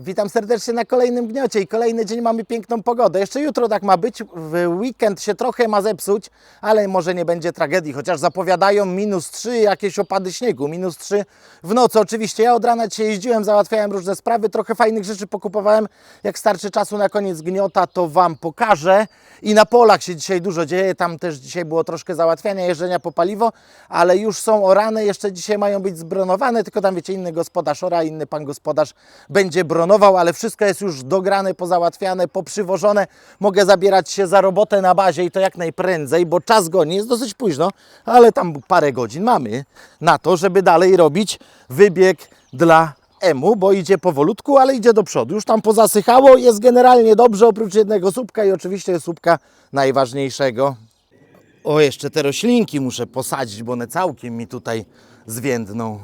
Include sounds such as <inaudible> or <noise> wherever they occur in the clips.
Witam serdecznie na kolejnym gniocie i kolejny dzień mamy piękną pogodę. Jeszcze jutro tak ma być, w weekend się trochę ma zepsuć, ale może nie będzie tragedii, chociaż zapowiadają minus 3, jakieś opady śniegu, minus 3 w nocy. Oczywiście ja od rana dzisiaj jeździłem, załatwiałem różne sprawy, trochę fajnych rzeczy pokupowałem. Jak starczy czasu na koniec gniota, to Wam pokażę. I na polach się dzisiaj dużo dzieje, tam też dzisiaj było troszkę załatwiania, jeżdżenia po paliwo, ale już są orane, jeszcze dzisiaj mają być zbronowane, tylko tam wiecie, inny gospodarz ora, inny pan gospodarz będzie ale wszystko jest już dograne, pozałatwiane, poprzywożone. Mogę zabierać się za robotę na bazie i to jak najprędzej, bo czas goni, jest dosyć późno, ale tam parę godzin mamy na to, żeby dalej robić wybieg dla Emu, bo idzie powolutku, ale idzie do przodu. Już tam pozasychało, jest generalnie dobrze, oprócz jednego słupka i oczywiście słupka najważniejszego. O, jeszcze te roślinki muszę posadzić, bo one całkiem mi tutaj zwiędną.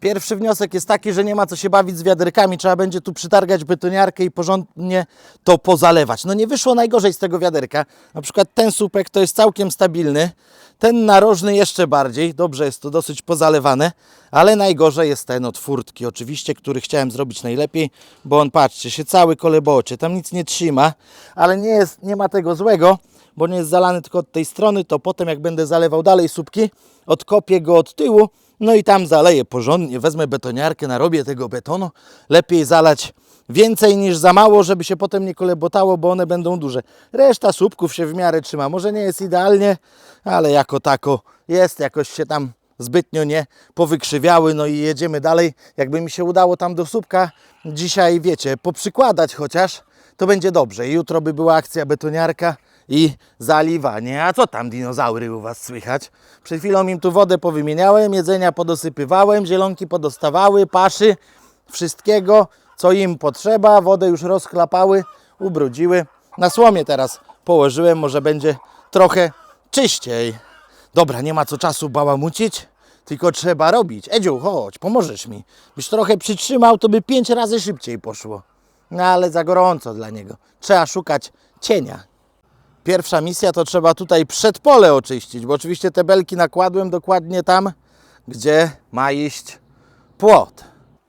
Pierwszy wniosek jest taki, że nie ma co się bawić z wiaderkami, trzeba będzie tu przytargać betoniarkę i porządnie to pozalewać. No nie wyszło najgorzej z tego wiaderka. Na przykład ten słupek to jest całkiem stabilny, ten narożny jeszcze bardziej, dobrze jest to dosyć pozalewane, ale najgorzej jest ten od furtki oczywiście, który chciałem zrobić najlepiej, bo on patrzcie się cały kolebocze, tam nic nie trzyma, ale nie, jest, nie ma tego złego, bo nie jest zalany tylko od tej strony, to potem jak będę zalewał dalej słupki, odkopię go od tyłu, no i tam zaleję porządnie, wezmę betoniarkę, narobię tego betonu. Lepiej zalać więcej niż za mało, żeby się potem nie kolebotało, bo one będą duże. Reszta słupków się w miarę trzyma. Może nie jest idealnie, ale jako tako jest, jakoś się tam zbytnio nie powykrzywiały. No i jedziemy dalej. Jakby mi się udało tam do słupka dzisiaj, wiecie, poprzykładać chociaż, to będzie dobrze. Jutro by była akcja betoniarka i zaliwanie. A co tam dinozaury u Was słychać? Przed chwilą im tu wodę powymieniałem, jedzenia podosypywałem, zielonki podostawały, paszy, wszystkiego, co im potrzeba. Wodę już rozchlapały, ubrudziły. Na słomie teraz położyłem, może będzie trochę czyściej. Dobra, nie ma co czasu bałamucić, tylko trzeba robić. Edziu, chodź, pomożesz mi. Byś trochę przytrzymał, to by pięć razy szybciej poszło. No ale za gorąco dla niego. Trzeba szukać cienia. Pierwsza misja to trzeba tutaj przedpole oczyścić, bo oczywiście te belki nakładłem dokładnie tam, gdzie ma iść płot.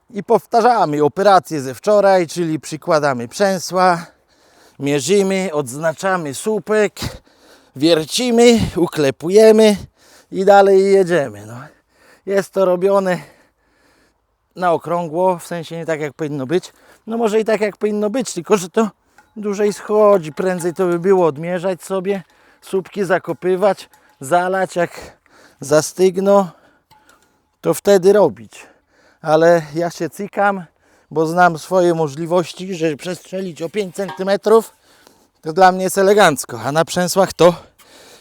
I powtarzamy operację ze wczoraj, czyli przykładamy przęsła, mierzymy, odznaczamy słupek, wiercimy, uklepujemy i dalej jedziemy. No. Jest to robione na okrągło, w sensie nie tak jak powinno być. No może i tak jak powinno być, tylko że to dłużej schodzi. Prędzej to by było odmierzać sobie, słupki zakopywać, zalać jak zastygną, to wtedy robić. Ale ja się cykam, bo znam swoje możliwości, że przestrzelić o 5 cm to dla mnie jest elegancko, a na przęsłach to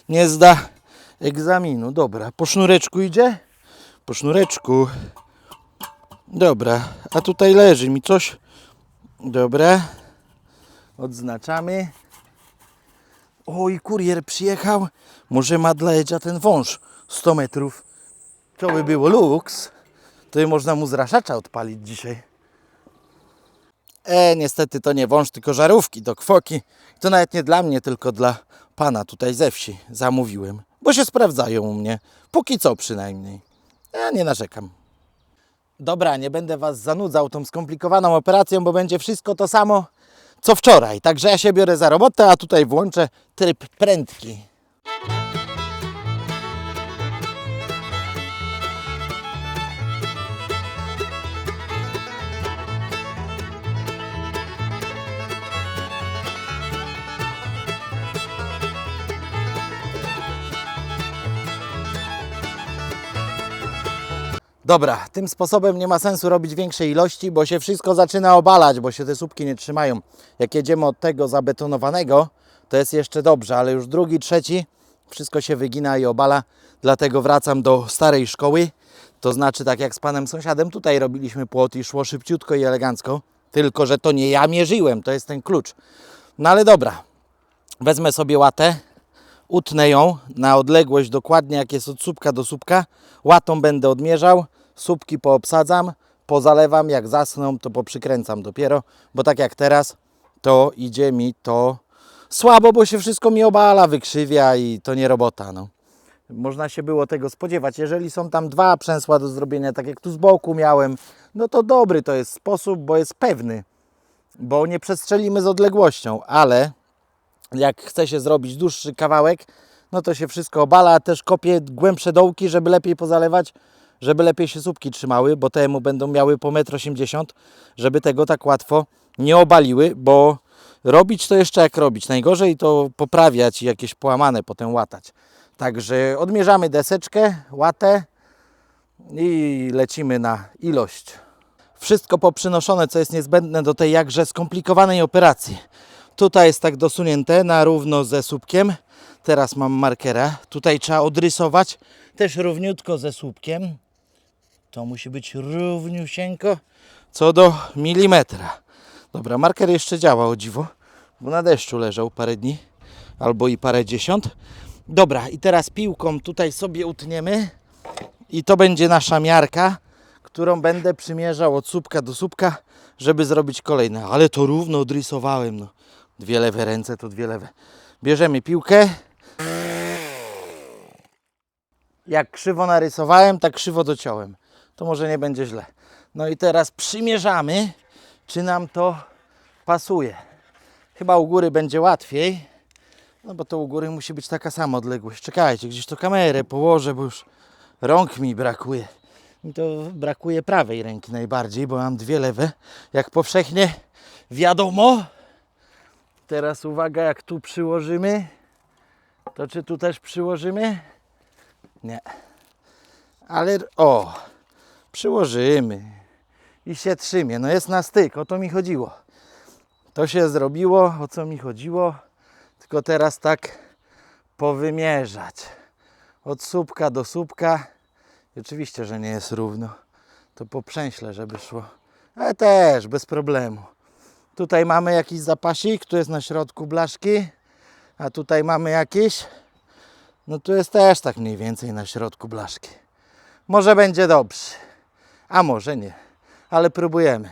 nie zda egzaminu. Dobra, po sznureczku idzie? Po sznureczku. Dobra, a tutaj leży mi coś. Dobra. Odznaczamy. Oj, kurier przyjechał. Może ma dla Edzia ten wąż 100 metrów. To by było luks. To można mu zraszacza odpalić dzisiaj. E, niestety to nie wąż, tylko żarówki do kwoki. To nawet nie dla mnie, tylko dla pana tutaj ze wsi zamówiłem. Bo się sprawdzają u mnie. Póki co przynajmniej. Ja nie narzekam. Dobra, nie będę Was zanudzał tą skomplikowaną operacją, bo będzie wszystko to samo co wczoraj. Także ja się biorę za robotę, a tutaj włączę tryb prędki. Dobra, tym sposobem nie ma sensu robić większej ilości, bo się wszystko zaczyna obalać, bo się te słupki nie trzymają. Jak jedziemy od tego zabetonowanego, to jest jeszcze dobrze, ale już drugi, trzeci, wszystko się wygina i obala. Dlatego wracam do starej szkoły. To znaczy, tak jak z panem sąsiadem, tutaj robiliśmy płot i szło szybciutko i elegancko. Tylko, że to nie ja mierzyłem, to jest ten klucz. No ale dobra, wezmę sobie łatę, utnę ją na odległość dokładnie jak jest od słupka do słupka. Łatą będę odmierzał, słupki poobsadzam, pozalewam, jak zasną to poprzykręcam dopiero, bo tak jak teraz to idzie mi to słabo, bo się wszystko mi obala, wykrzywia i to nie robota. No. Można się było tego spodziewać. Jeżeli są tam dwa przęsła do zrobienia, tak jak tu z boku miałem, no to dobry to jest sposób, bo jest pewny, bo nie przestrzelimy z odległością, ale jak chce się zrobić dłuższy kawałek, no to się wszystko obala, też kopię głębsze dołki, żeby lepiej pozalewać, żeby lepiej się słupki trzymały, bo temu będą miały po 1,80 m, żeby tego tak łatwo nie obaliły, bo robić to jeszcze jak robić. Najgorzej to poprawiać i jakieś połamane potem łatać. Także odmierzamy deseczkę, łatę i lecimy na ilość. Wszystko poprzynoszone, co jest niezbędne do tej jakże skomplikowanej operacji. Tutaj jest tak dosunięte na równo ze słupkiem. Teraz mam markera. Tutaj trzeba odrysować też równiutko ze słupkiem. To musi być równiusieńko co do milimetra. Dobra, marker jeszcze działa o dziwo, bo na deszczu leżał parę dni albo i parę dziesiąt. Dobra, i teraz piłką tutaj sobie utniemy i to będzie nasza miarka, którą będę przymierzał od słupka do słupka, żeby zrobić kolejne. Ale to równo odrysowałem. No. Dwie lewe ręce to dwie lewe. Bierzemy piłkę. Jak krzywo narysowałem, tak krzywo dociąłem. To może nie będzie źle. No i teraz przymierzamy, czy nam to pasuje. Chyba u góry będzie łatwiej. No bo to u góry musi być taka sama odległość. Czekajcie, gdzieś to kamerę położę, bo już rąk mi brakuje. Mi to brakuje prawej ręki najbardziej, bo mam dwie lewe. Jak powszechnie wiadomo. Teraz uwaga, jak tu przyłożymy, to czy tu też przyłożymy? Nie. Ale o, przyłożymy i się trzymie. No jest na styk, o to mi chodziło. To się zrobiło, o co mi chodziło. Tylko teraz tak powymierzać. Od słupka do słupka. I oczywiście, że nie jest równo. To poprzęśle, żeby szło. Ale też bez problemu. Tutaj mamy jakiś zapasik, tu jest na środku blaszki. A tutaj mamy jakiś. No tu jest też tak mniej więcej na środku blaszki. Może będzie dobrze. A może nie. Ale próbujemy.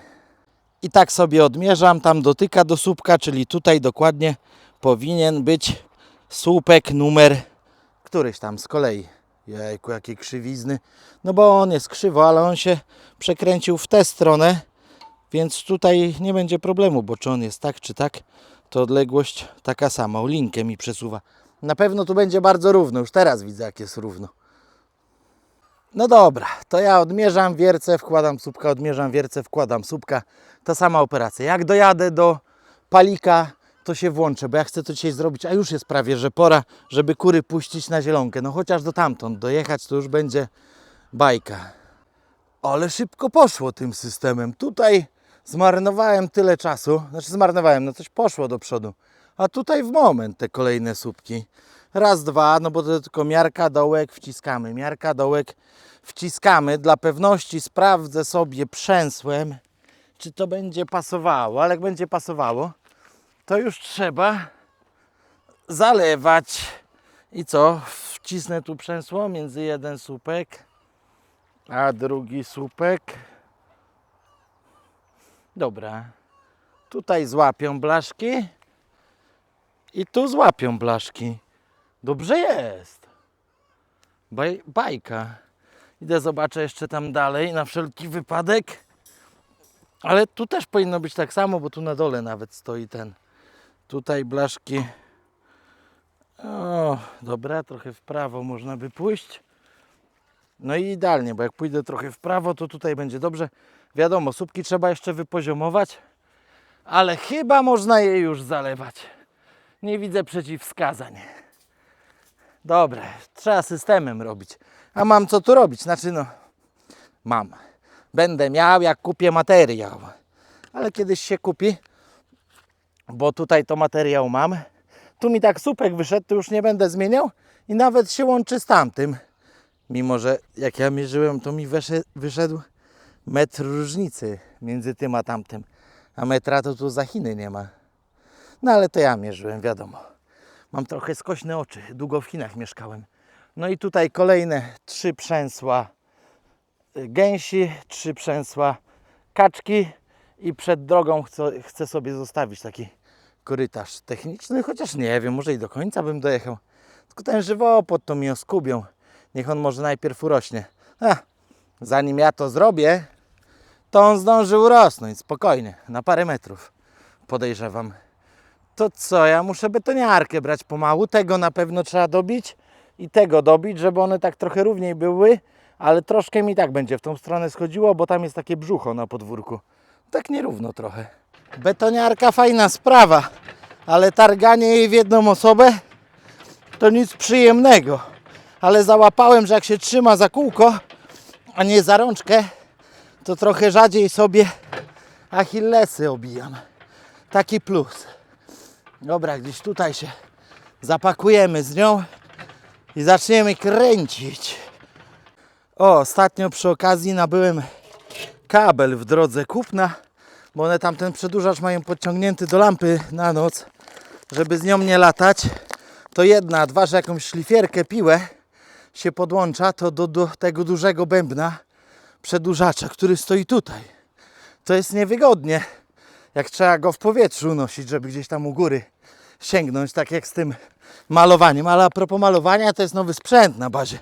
I tak sobie odmierzam, tam dotyka do słupka, czyli tutaj dokładnie powinien być słupek numer któryś tam z kolei. Jejku, jakie krzywizny. No bo on jest krzywo, ale on się przekręcił w tę stronę, więc tutaj nie będzie problemu, bo czy on jest tak, czy tak, to odległość taka sama. O linkę mi przesuwa. Na pewno tu będzie bardzo równo. Już teraz widzę, jak jest równo. No dobra, to ja odmierzam wiercę, wkładam słupka, odmierzam wiercę, wkładam słupka. Ta sama operacja. Jak dojadę do palika, to się włączę, bo ja chcę to dzisiaj zrobić, a już jest prawie, że pora, żeby kury puścić na zielonkę. No chociaż do tamtąd dojechać, to już będzie bajka. Ale szybko poszło tym systemem. Tutaj zmarnowałem tyle czasu, znaczy zmarnowałem, no coś poszło do przodu. A tutaj w moment te kolejne słupki. Raz, dwa, no bo to tylko miarka, dołek, wciskamy. Miarka, dołek, wciskamy. Dla pewności sprawdzę sobie przęsłem, czy to będzie pasowało. Ale jak będzie pasowało, to już trzeba zalewać. I co? Wcisnę tu przęsło między jeden słupek, a drugi słupek. Dobra. Tutaj złapią blaszki i tu złapią blaszki. Dobrze jest. Baj, bajka. Idę zobaczę jeszcze tam dalej na wszelki wypadek. Ale tu też powinno być tak samo, bo tu na dole nawet stoi ten. Tutaj blaszki. O, dobra, trochę w prawo można by pójść. No i idealnie, bo jak pójdę trochę w prawo, to tutaj będzie dobrze. Wiadomo, słupki trzeba jeszcze wypoziomować, ale chyba można je już zalewać. Nie widzę przeciwwskazań. Dobra, trzeba systemem robić. A mam co tu robić? Znaczy no, mam. Będę miał jak kupię materiał. Ale kiedyś się kupi, bo tutaj to materiał mam. Tu mi tak słupek wyszedł, to już nie będę zmieniał i nawet się łączy z tamtym. Mimo, że jak ja mierzyłem, to mi wysze- wyszedł metr różnicy między tym a tamtym. A metra to tu za Chiny nie ma. No ale to ja mierzyłem, wiadomo. Mam trochę skośne oczy, długo w Chinach mieszkałem. No i tutaj kolejne trzy przęsła gęsi, trzy przęsła kaczki i przed drogą chcę, chcę sobie zostawić taki korytarz techniczny, chociaż nie wiem, może i do końca bym dojechał. Tylko ten żywopłot to mi oskubią. Niech on może najpierw urośnie. A, zanim ja to zrobię, to on zdążył rosnąć spokojnie, na parę metrów, podejrzewam. To co, ja muszę betoniarkę brać pomału, tego na pewno trzeba dobić i tego dobić, żeby one tak trochę równiej były, ale troszkę mi tak będzie w tą stronę schodziło, bo tam jest takie brzucho na podwórku. Tak nierówno trochę. Betoniarka fajna sprawa, ale targanie jej w jedną osobę to nic przyjemnego. Ale załapałem, że jak się trzyma za kółko, a nie za rączkę, to trochę rzadziej sobie achillesy obijam. Taki plus. Dobra, gdzieś tutaj się zapakujemy z nią i zaczniemy kręcić. O, ostatnio przy okazji nabyłem kabel w drodze kupna, bo one tam ten przedłużacz mają podciągnięty do lampy na noc, żeby z nią nie latać. To jedna, dwa, że jakąś szlifierkę, piłę się podłącza, to do, do tego dużego bębna przedłużacza, który stoi tutaj. To jest niewygodnie, jak trzeba go w powietrzu nosić, żeby gdzieś tam u góry sięgnąć, tak jak z tym malowaniem. Ale a propos malowania, to jest nowy sprzęt na bazie.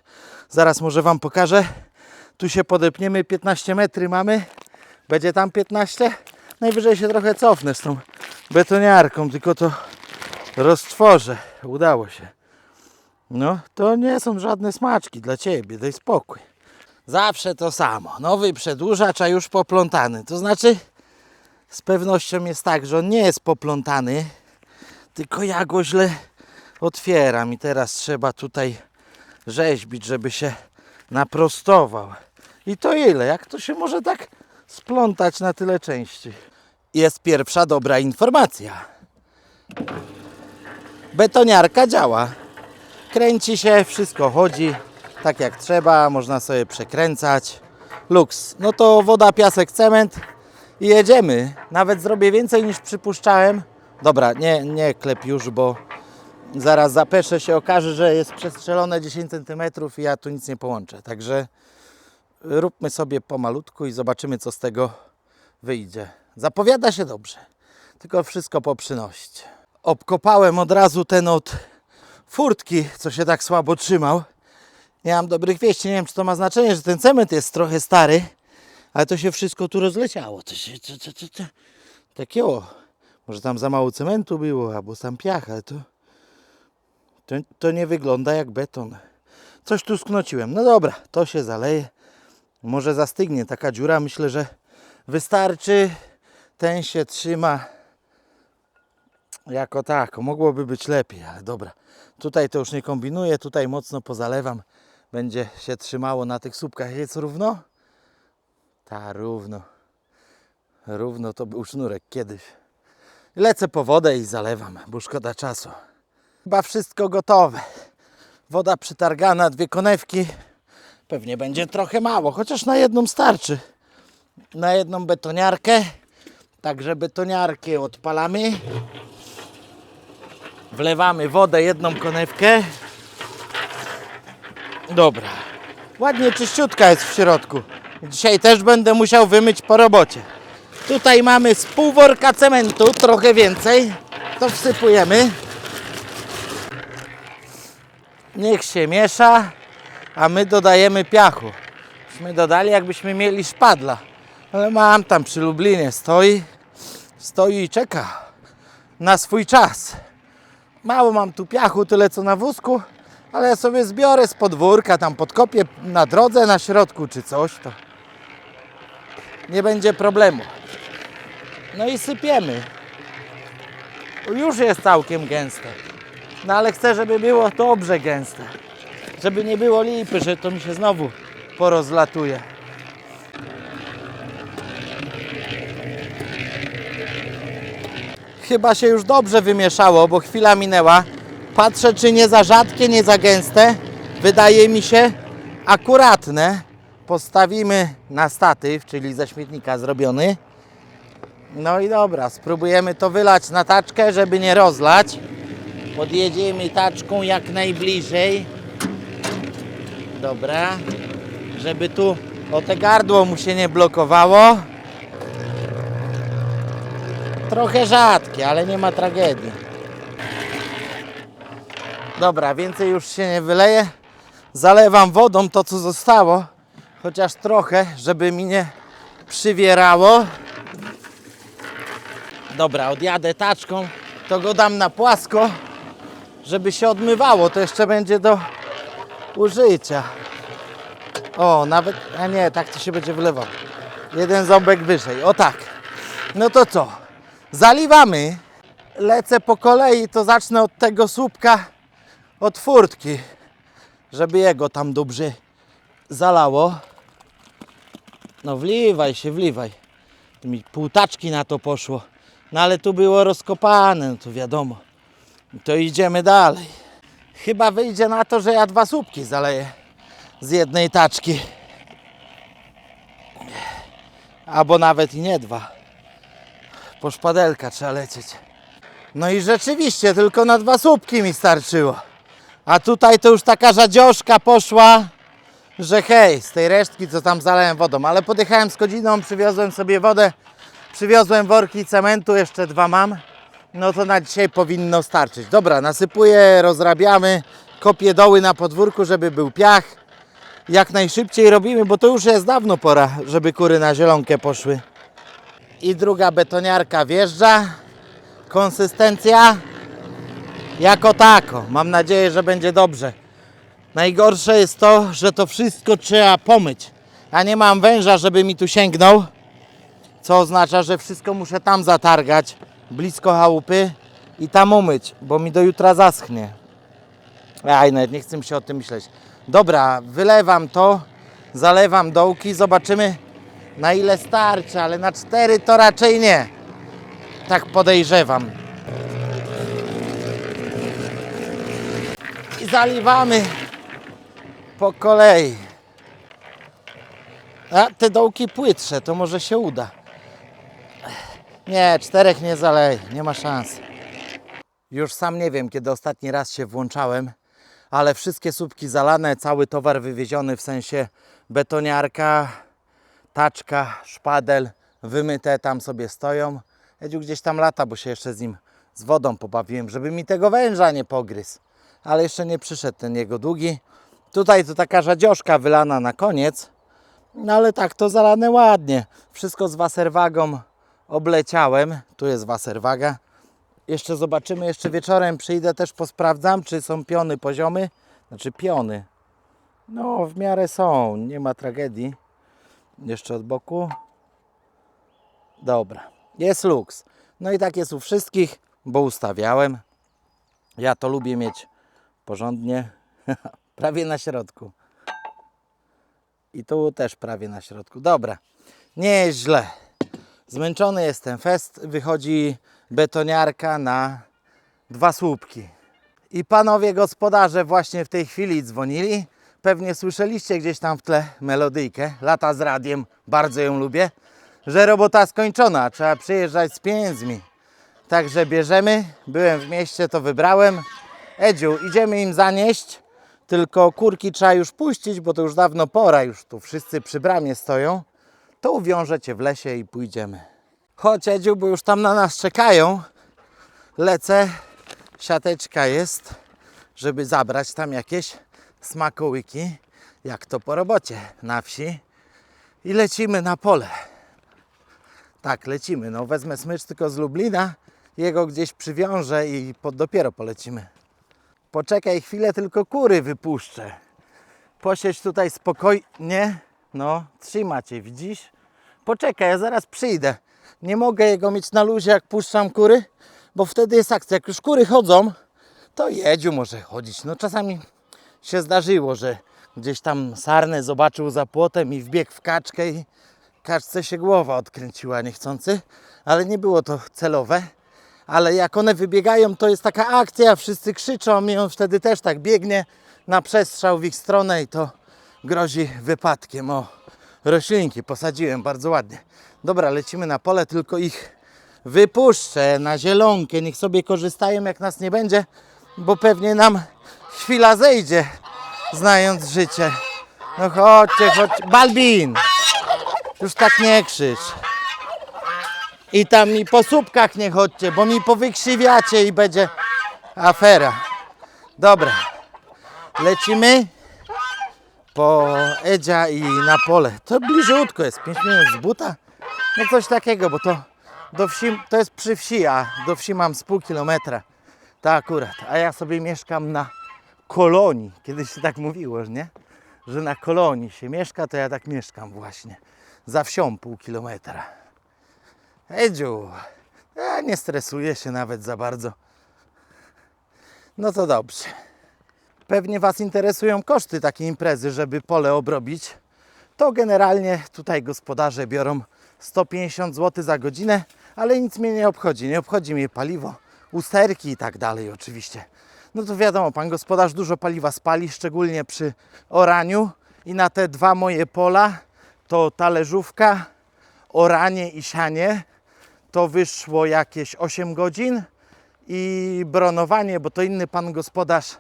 Zaraz może Wam pokażę. Tu się podepniemy, 15 metry mamy. Będzie tam 15. Najwyżej się trochę cofnę z tą betoniarką, tylko to roztworzę. Udało się. No, to nie są żadne smaczki dla Ciebie, daj spokój. Zawsze to samo. Nowy przedłużacz, a już poplątany. To znaczy, z pewnością jest tak, że on nie jest poplątany, tylko ja go źle otwieram i teraz trzeba tutaj rzeźbić, żeby się naprostował. I to ile? Jak to się może tak splątać na tyle części? Jest pierwsza dobra informacja. Betoniarka działa. Kręci się, wszystko chodzi tak jak trzeba, można sobie przekręcać. Luks. No to woda, piasek, cement i jedziemy. Nawet zrobię więcej niż przypuszczałem. Dobra, nie, nie klep już, bo zaraz zapeszę się, okaże, że jest przestrzelone 10 cm i ja tu nic nie połączę. Także róbmy sobie pomalutku i zobaczymy, co z tego wyjdzie. Zapowiada się dobrze, tylko wszystko po przynoście. Obkopałem od razu ten od furtki, co się tak słabo trzymał. Nie mam dobrych wieści, nie wiem, czy to ma znaczenie, że ten cement jest trochę stary, ale to się wszystko tu rozleciało. To się, to, to, to, to, takie o, może tam za mało cementu było, albo sam piach, ale to, to, to nie wygląda jak beton. Coś tu sknociłem. No dobra, to się zaleje. Może zastygnie taka dziura. Myślę, że wystarczy. Ten się trzyma jako tak. Mogłoby być lepiej, ale dobra. Tutaj to już nie kombinuję. Tutaj mocno pozalewam. Będzie się trzymało na tych słupkach. Jest równo? Ta, równo. Równo to był sznurek kiedyś. Lecę po wodę i zalewam, bo szkoda czasu. Chyba wszystko gotowe. Woda przytargana, dwie konewki. Pewnie będzie trochę mało, chociaż na jedną starczy. Na jedną betoniarkę. Także betoniarkę odpalamy. Wlewamy wodę, jedną konewkę. Dobra. Ładnie czyściutka jest w środku. Dzisiaj też będę musiał wymyć po robocie. Tutaj mamy z pół worka cementu, trochę więcej. To wsypujemy. Niech się miesza, a my dodajemy piachu. Myśmy dodali, jakbyśmy mieli szpadla. Ale mam tam przy Lublinie, stoi, stoi i czeka na swój czas. Mało mam tu piachu, tyle co na wózku, ale ja sobie zbiorę z podwórka, tam podkopię na drodze, na środku czy coś, to nie będzie problemu. No i sypiemy. Już jest całkiem gęste. No ale chcę, żeby było dobrze gęste. Żeby nie było lipy, że to mi się znowu porozlatuje. Chyba się już dobrze wymieszało, bo chwila minęła. Patrzę, czy nie za rzadkie, nie za gęste. Wydaje mi się akuratne. Postawimy na statyw, czyli ze śmietnika zrobiony. No i dobra, spróbujemy to wylać na taczkę, żeby nie rozlać. Podjedziemy taczką jak najbliżej. Dobra. Żeby tu o te gardło mu się nie blokowało. Trochę rzadkie, ale nie ma tragedii. Dobra, więcej już się nie wyleje. Zalewam wodą to, co zostało. Chociaż trochę, żeby mi nie przywierało. Dobra, odjadę taczką, to go dam na płasko, żeby się odmywało. To jeszcze będzie do użycia. O, nawet, a nie, tak to się będzie wlewał. Jeden ząbek wyżej, o tak. No to co? Zaliwamy. Lecę po kolei, to zacznę od tego słupka, od furtki, żeby jego tam dobrze zalało. No wliwaj się, wliwaj. Tu mi półtaczki na to poszło. No ale tu było rozkopane, no to wiadomo. To idziemy dalej. Chyba wyjdzie na to, że ja dwa słupki zaleję z jednej taczki. Albo nawet i nie dwa. Po szpadelka trzeba lecieć. No i rzeczywiście, tylko na dwa słupki mi starczyło. A tutaj to już taka radzioszka poszła, że hej, z tej resztki co tam zalałem wodą. Ale podjechałem z godziną, przywiozłem sobie wodę, przywiozłem worki cementu, jeszcze dwa mam. No to na dzisiaj powinno starczyć. Dobra, nasypuję, rozrabiamy, kopię doły na podwórku, żeby był piach. Jak najszybciej robimy, bo to już jest dawno pora, żeby kury na zielonkę poszły. I druga betoniarka wjeżdża. Konsystencja jako tako. Mam nadzieję, że będzie dobrze. Najgorsze jest to, że to wszystko trzeba pomyć. Ja nie mam węża, żeby mi tu sięgnął. Co oznacza, że wszystko muszę tam zatargać, blisko chałupy i tam umyć, bo mi do jutra zaschnie. Aj, nawet nie chcę mi się o tym myśleć. Dobra, wylewam to, zalewam dołki, zobaczymy na ile starczy, ale na cztery to raczej nie. Tak podejrzewam. I zaliwamy po kolei. A te dołki płytsze, to może się uda. Nie, czterech nie zaleję, nie ma szans. Już sam nie wiem, kiedy ostatni raz się włączałem, ale wszystkie słupki zalane, cały towar wywieziony, w sensie betoniarka, taczka, szpadel, wymyte tam sobie stoją. Edziu gdzieś tam lata, bo się jeszcze z nim z wodą pobawiłem, żeby mi tego węża nie pogryzł. Ale jeszcze nie przyszedł ten jego długi. Tutaj to taka radzioszka wylana na koniec. No ale tak, to zalane ładnie. Wszystko z waserwagą obleciałem. Tu jest waserwaga. Jeszcze zobaczymy, jeszcze wieczorem przyjdę też posprawdzam, czy są piony poziomy. Znaczy piony. No, w miarę są, nie ma tragedii. Jeszcze od boku. Dobra, jest luks. No i tak jest u wszystkich, bo ustawiałem. Ja to lubię mieć porządnie, <laughs> prawie na środku. I tu też prawie na środku. Dobra, nie jest źle. Zmęczony jestem. Fest wychodzi betoniarka na dwa słupki. I panowie gospodarze właśnie w tej chwili dzwonili. Pewnie słyszeliście gdzieś tam w tle melodyjkę. Lata z radiem, bardzo ją lubię. Że robota skończona, trzeba przyjeżdżać z pieniędzmi. Także bierzemy. Byłem w mieście, to wybrałem. Edziu, idziemy im zanieść. Tylko kurki trzeba już puścić, bo to już dawno pora, już tu wszyscy przy bramie stoją. To uwiążę cię w lesie i pójdziemy. Chodź Edziu, bo już tam na nas czekają. Lecę, siateczka jest, żeby zabrać tam jakieś smakołyki, jak to po robocie na wsi. I lecimy na pole. Tak, lecimy. No wezmę smycz tylko z Lublina, jego gdzieś przywiążę i po, dopiero polecimy. Poczekaj chwilę, tylko kury wypuszczę. Posiedź tutaj spokojnie. No, trzyma cię, widzisz? Poczekaj, ja zaraz przyjdę. Nie mogę jego mieć na luzie, jak puszczam kury, bo wtedy jest akcja. Jak już kury chodzą, to jedziu może chodzić. No czasami się zdarzyło, że gdzieś tam sarnę zobaczył za płotem i wbiegł w kaczkę i kaczce się głowa odkręciła niechcący, ale nie było to celowe. Ale jak one wybiegają, to jest taka akcja, wszyscy krzyczą i on wtedy też tak biegnie na przestrzał w ich stronę i to grozi wypadkiem. O, roślinki posadziłem bardzo ładnie. Dobra, lecimy na pole, tylko ich wypuszczę na zielonkę. Niech sobie korzystają, jak nas nie będzie, bo pewnie nam chwila zejdzie, znając życie. No chodźcie, chodźcie. Balbin! Już tak nie krzycz. I tam mi po słupkach nie chodźcie, bo mi powykrzywiacie i będzie afera. Dobra. Lecimy. po Edzia i na pole. To bliziutko jest, 5 minut z buta. No coś takiego, bo to do wsi, to jest przy wsi, a do wsi mam z pół kilometra. To akurat. A ja sobie mieszkam na kolonii. Kiedyś się tak mówiło, że nie? Że na kolonii się mieszka, to ja tak mieszkam właśnie. Za wsią pół kilometra. Edziu, ja nie stresuję się nawet za bardzo. No to dobrze. Pewnie Was interesują koszty takiej imprezy, żeby pole obrobić. To generalnie tutaj gospodarze biorą 150 zł za godzinę, ale nic mnie nie obchodzi. Nie obchodzi mnie paliwo, usterki i tak dalej oczywiście. No to wiadomo, pan gospodarz dużo paliwa spali, szczególnie przy oraniu i na te dwa moje pola to talerzówka, oranie i sianie to wyszło jakieś 8 godzin i bronowanie, bo to inny pan gospodarz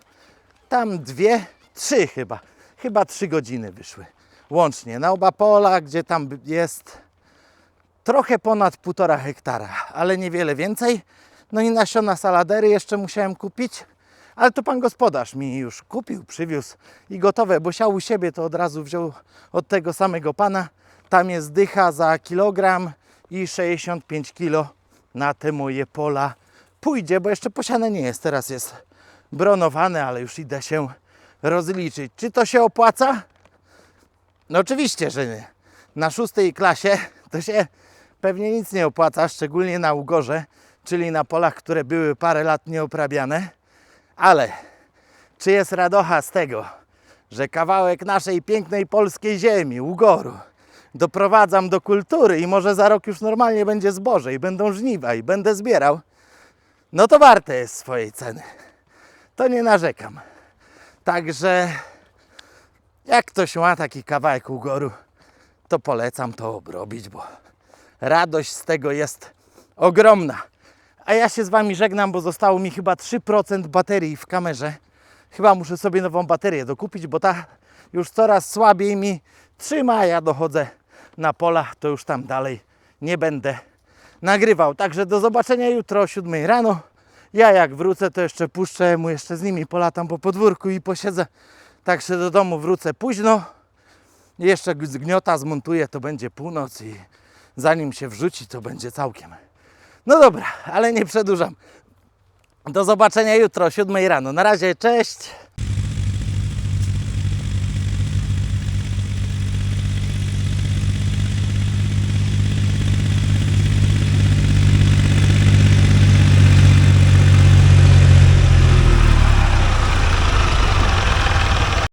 tam dwie, trzy chyba, chyba trzy godziny wyszły łącznie na oba pola, gdzie tam jest trochę ponad półtora hektara, ale niewiele więcej. No i nasiona saladery jeszcze musiałem kupić, ale to pan gospodarz mi już kupił, przywiózł i gotowe, bo siał u siebie, to od razu wziął od tego samego pana. Tam jest dycha za kilogram i 65 kilo na te moje pola pójdzie, bo jeszcze posiane nie jest, teraz jest bronowane, ale już idę się rozliczyć. Czy to się opłaca? No oczywiście, że nie. Na szóstej klasie to się pewnie nic nie opłaca, szczególnie na ugorze, czyli na polach, które były parę lat nieoprabiane. Ale czy jest radocha z tego, że kawałek naszej pięknej polskiej ziemi, ugoru, doprowadzam do kultury i może za rok już normalnie będzie zboże i będą żniwa i będę zbierał, no to warte jest swojej ceny. To nie narzekam. Także jak ktoś ma taki kawałek ugoru, to polecam to obrobić, bo radość z tego jest ogromna. A ja się z Wami żegnam, bo zostało mi chyba 3% baterii w kamerze. Chyba muszę sobie nową baterię dokupić, bo ta już coraz słabiej mi trzyma. Ja dochodzę na pola, to już tam dalej nie będę nagrywał. Także do zobaczenia jutro o 7 rano. Ja jak wrócę, to jeszcze puszczę mu jeszcze z nimi polatam po podwórku i posiedzę. Także do domu wrócę późno. Jeszcze zgniota zmontuję, to będzie północ i zanim się wrzuci, to będzie całkiem. No dobra, ale nie przedłużam. Do zobaczenia jutro o 7 rano. Na razie, cześć.